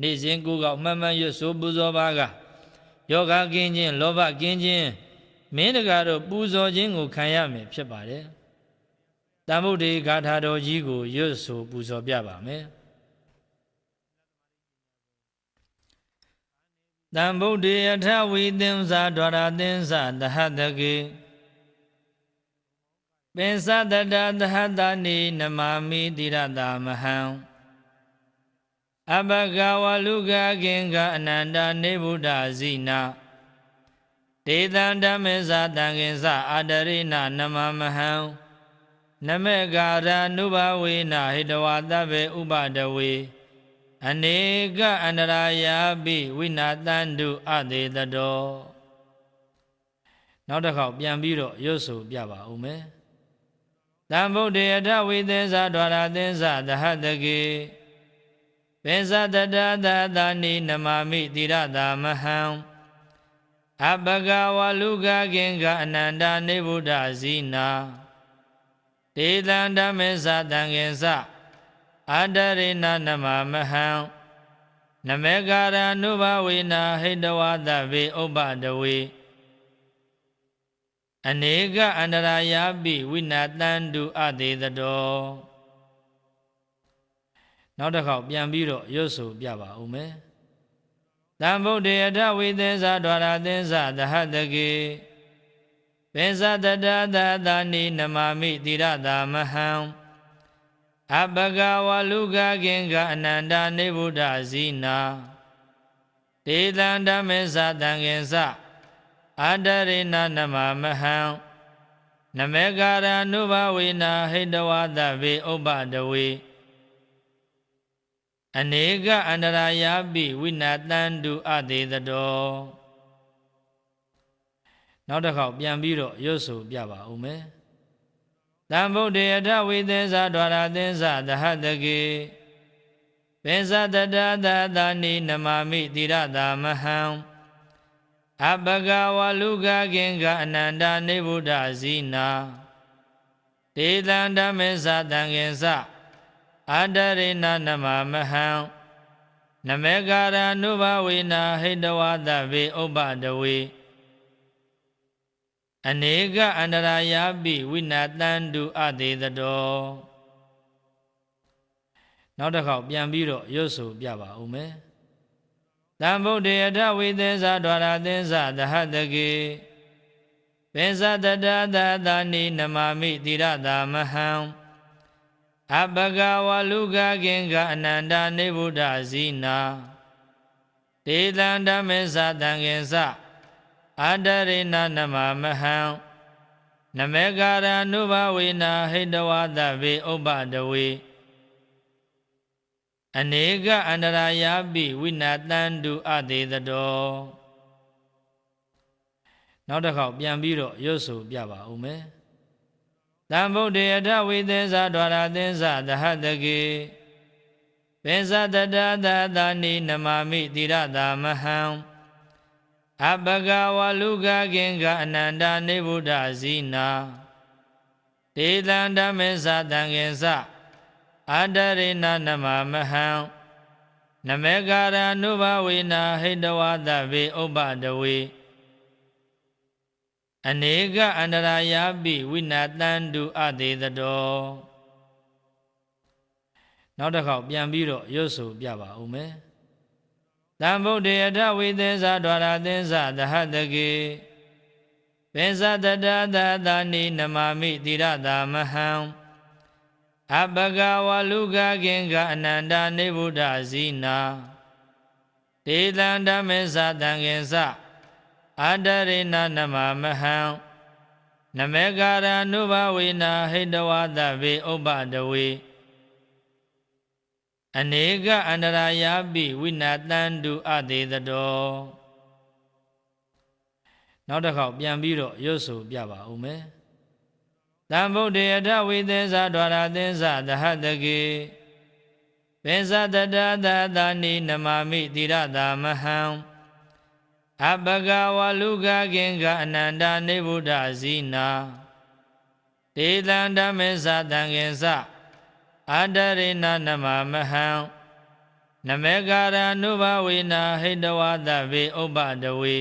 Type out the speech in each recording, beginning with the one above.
နေ့စဉ်ကိုယ်ကောက်မှန်မှန်ရွတ်ဆိုပူဇော်ပါကယောဂကင်းခြင်းလောဘကင်းခြင်းမင်းတကာတို့ပူဇော်ခြင်းကိုခံရမယ်ဖြစ်ပါတယ်တမ္ဗုဒ္ဓေဂါထာတော်ကြီးကိုရွတ်ဆိုပူဇော်ပြပါမယ်တံဗုဒ္ဓေအထဝီသင်္စာဒွါရသင်္စာသဟတကေပင်စတတသဟတနိနမာမိတိရတာမဟံ အဘဂဝလူကကင်္ဂအနန္တနေဗုဒ္ဓဇိနာဒေသံဓမ္မေဇာတံကင်္စအာတရိနနမမဟံနမေကာရနုဘဝေနဟိတဝတဗ္ဗေဥပဒဝေအနေကအန္တရာယာပိဝိနာတန္တုအသေးတတော်နောက်တစ်ခေါက်ပြန်ပြီးတော့ရွတ်ဆိုပြပါဦးမယ်တံဗုဒ္ဓေအထဝိသင်္စာဒွါရသင်္စာသဟတကေ ပေဇတတသသာနိနမမိတိရတာမဟံအပကဝလူကကင်္ဂအနန္တနေဗုဒ္ဓဇိနာဒေသံဓမ္မေသတံကင်္စအာတရိဏနမမဟံနမေကာရနုဘဝေနာဟိတဝသဗေဥပ္ပတဝေအနေကအန္တရာယာပိဝိနာတန္တုအသေးတတော် နောက်တစ်ခေါက်ပြန်ပြီးတော့ရွတ်ဆိုပြပါဦးမယ်တံဗုဒ္ဓေအထဝိသင်္စာဒွါရသင်္စာသဟတကေပေဇတတသသာနိနမမိတိရတာမဟံအပကဝလူကကင်္ဂအနန္တနေဗုဒ္ဓဇိနာဒေသံဓမ္မေသတံကင်္စအာတရိဏနမမဟံနမေကာရနုဘဝေနာဟိတဝသဗေဥပ္ပတဝေ အနေကအန္တရာယာပိဝိနာတန္တုအသေးတတော်နောက်တစ်ခေါက်ပြန်ပြီးတော့ရွတ်ဆိုပြပါဦးမယ်တံဗုဒ္ဓေအထဝိသင်္စာဒွါရသင်္စာသဟတကေပေဇတတသသာနိနမမိတိရတာမဟံအပကဝလူကကင်္ဂအနန္တနေဗုဒ္ဓဇိနာဒေသံဓမ္မေသတံကင်္စ အာတရိဏနမမဟံနမေကာရနုဘဝေနာဟိတဝသဗေဥပ္ပတဝေအနေကအန္တရာယာပိဝိနာတန္တုအသေးတတော်နောက်တစ်ခေါက်ပြန်ပြီးတော့ရွတ်ဆိုပြပါဦးမယ်တံဗုဒ္ဓေအထဝိသင်္စာဒွါရသင်္စာသဟတကေပေဇတတသသာနိနမမိတိရတာမဟံ အပကဝလူကကင်္ဂအနန္တနေဗုဒ္ဓဇိနာဒေသံဓမ္မေသတံကင်္စအာတရိဏနမမဟံနမေကာရနုဘဝေနာဟိတဝသဗေဥပ္ပတဝေအနေကအန္တရာယာပိဝိနာတန္တုအသေးတတော်နောက်တစ်ခေါက်ပြန်ပြီးတော့ရွတ်ဆိုပြပါဦးမယ် တံဗုဒ္ဓေအထဝိသင်္စာဒွါရသင်္စာသဟတကေပေဇတတသသာနိနမမိတိရတာမဟံအပကဝလူကကင်္ဂအနန္တနေဗုဒ္ဓဇိနာဒေသံဓမ္မေသတံကင်္စအာတရိဏနမမဟံနမေကာရနုဘဝေနာဟိတဝသဗေဥပ္ပတဝေ အနေကအန္တရာယာပိဝိနာတန္တုအသေးတတော်နောက်တစ်ခေါက်ပြန်ပြီးတော့ရွတ်ဆိုပြပါဦးမယ်တံဗုဒ္ဓေအထဝိသင်္စာဒွါရသင်္စာသဟတကေပေဇတတသသာနိနမမိတိရတာမဟံအပကဝလူကကင်္ဂအနန္တနေဗုဒ္ဓဇိနာဒေသံဓမ္မေသတံကင်္စ အာတရိဏနမမဟံနမေကာရနုဘဝေနာဟိတဝသဗေဥပ္ပတဝေအနေကအန္တရာယာပိဝိနာတန္တုအသေးတတော်နောက်တစ်ခေါက်ပြန်ပြီးတော့ရွတ်ဆိုပြပါဦးမယ်တံဗုဒ္ဓေအထဝိသင်္စာဒွါရသင်္စာသဟတကေပေဇတတသသာနိနမမိတိရတာမဟံ အပကဝလူကကင်္ဂအနန္တနေဗုဒ္ဓဇိနာဒေသံဓမ္မေသတံကင်္စအာတရိဏနမမဟံနမေကာရနုဘဝေနာဟိတဝသဗေဥပ္ပတဝေ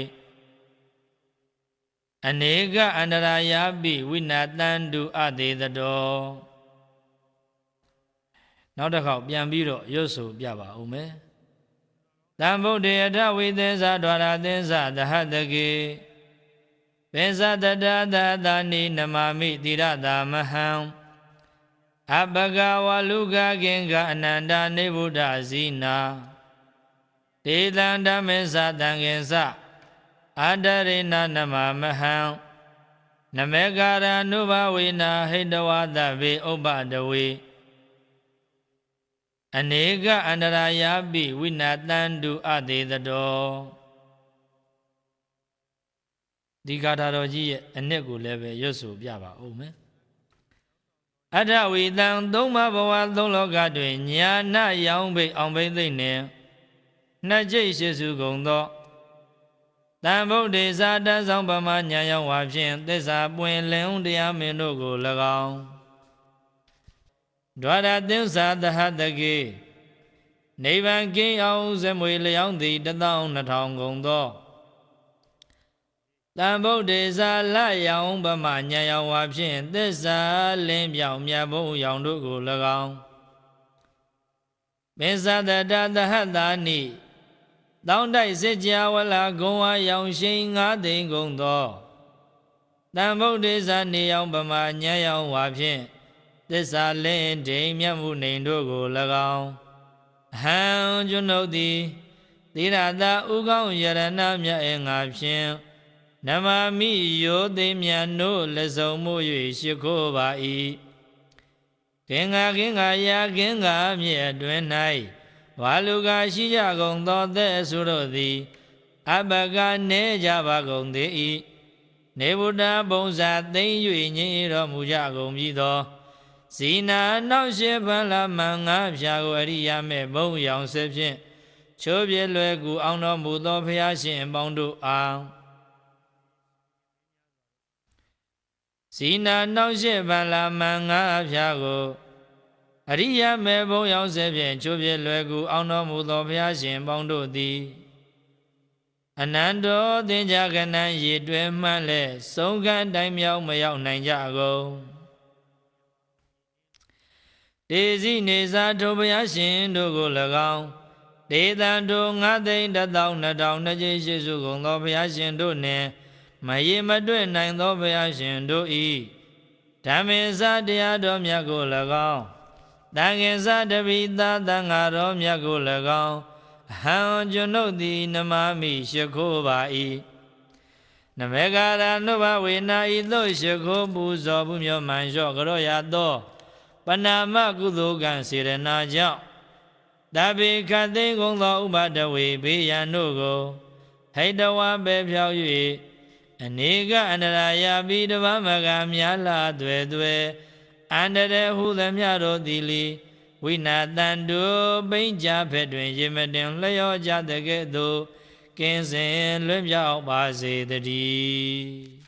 အနေကအန္တရာယာပိဝိနာတန္တုအသေးတတော်နောက်တစ်ခေါက်ပြန်ပြီးတော့ရွတ်ဆိုပြပါဦးမယ် တံဗုဒ္ဓေအထဝိသင်္စာဒွါရသင်္စာသဟတကေပေဇတတသသာနိနမမိတိရတာမဟံအပကဝလူကကင်္ဂအနန္တနေဗုဒ္ဓဇိနာတေတံဓမ္မေသတံကင်္စအတရိဏနမမဟံနမေကာရနုဘဝေနာဟိတဝသဗေဥပ္ပတဝေ အနေကအန္တရာယာပိဝိနာတန္တုအသေးတတော်ဒီကာထာတော်ကြီးရဲ့အနှစ်ကိုလည်းပဲရွတ်ဆိုပြပါဦးမယ်အထဝီတံသုံးမဘဝသုံးလောကတွင်ညာနာရောင်ဘိအောင်ဘိသိမ့်နှင့်နှစ်ကြိတ်ရှိစုကုန်သောတံဗုဒ္ဓေဇာတဆောင်ပမညာရောက်ဝါဖြင့်သစ္စာပွင့်လင်းတရားမင်းတို့ကို၎င်း ဒွါရသစ္စာသဟတကေနိဗ္ဗာန်ကင်းအောင်ဇမွေလျောင်းသည်12000ကုန်သောတံဗုဒ္ဓေဇာလယောင်ပမညာရောက်ဝါဖြင့်သစ္စာလင်းပြောင်မြတ်ဘုံရောင်တို့ကို၎င်းမေဇတတသဟတာနိတောင်းတိုက်စစ်ကြဝလာဂုံဝါရောင်ရှိန်ငါးသိန်းကုန်သောတံဗုဒ္ဓေဇာနေယောင်ပမာညံယောင်ဝါဖြင့် သစ္စာလင်းဒိမ်မြတ်မှုနေတို့ကို၎င်းဟံကျွန်ုပ်သည်သီရတာဥကောင်းယရဏမြတ်အငါဖြင့်နမမိယောသိမြတ်တို့လက်ဆောင်မှု၍ရှိခိုးပါ၏ကင်္ဂကင်္ဂရာကင်္ဂမြတ်အတွင်၌ဝါလူကရှိကြကုန်သောတဲ့ဆိုတို့သည်အဘကနေကြပါကုန်သေး၏နေဗုဒ္ဓဘုံစာသိမ့်၍ညင်တော်မူကြကုန်ပြီသော ဇီနာနောက်ရှိဗလာမန်ငါဖြာကိုအရိယာမဲ့ဘုံရောင်ဆက်ဖြင့်ချိုးပြလွယ်ကူအောင်တော်မူသောဖရာရှင်အပေါင်းတို့အားဇီနာနောက်ရှိဗလာမန်ငါဖြာကိုအရိယမေဘုံရောက်စေဖြင့်ချိုးပြလွယ်ကူအောင်တော်မူသောဘုရားရှင်ပေါင်းတို့သည်အနန္တောသင်္ကြကနံရည်တွဲမှန်းလဲဆုံးကန်းတိုင်းမြောက်မရောက်နိုင်ကြကုန် ဒေစီနေစာထိုဘုရားရှင်တို့ကို၎င်းဒေသံတို့ငါသိန်းတစ်သောနှစ်ထောင်နှစ်ကျရှိစုကုန်သောဘုရားရှင်တို့နှင့်မရေမတွေ့နိုင်သောဘုရားရှင်တို့၏ဓမ္မေစာတရားတော်မြတ်ကို၎င်းတန်ခင်စတပိသာတန်ဃာတော်မြတ်ကို၎င်းအဟံကျွန်ုပ်သည်နမမိရှိခိုးပါ၏နမေကာရနုဘဝေနာဤသို့ရှိခိုးပူဇော်မှုမြောမှန်လျှော့ကြောရသော ပနာမကုသိုလ်ကံစေရနာကြောင့်တပိခတ်သိကုံသောဥပဒဝေဘေးရန်တို့ကိုဟိတဝပဲဖြောက်၍အနေကအန္တရာယာပိတဗမကများလာသွဲသွဲအန္တရဟုသမျှတို့သည်လီဝိနာတန်တုပိဉ္ကြဖက်တွင်ရေမတင်လျောကြတဲ့ကဲ့သို့ကင်းစင်လွတ်မြောက်ပါစေတည်း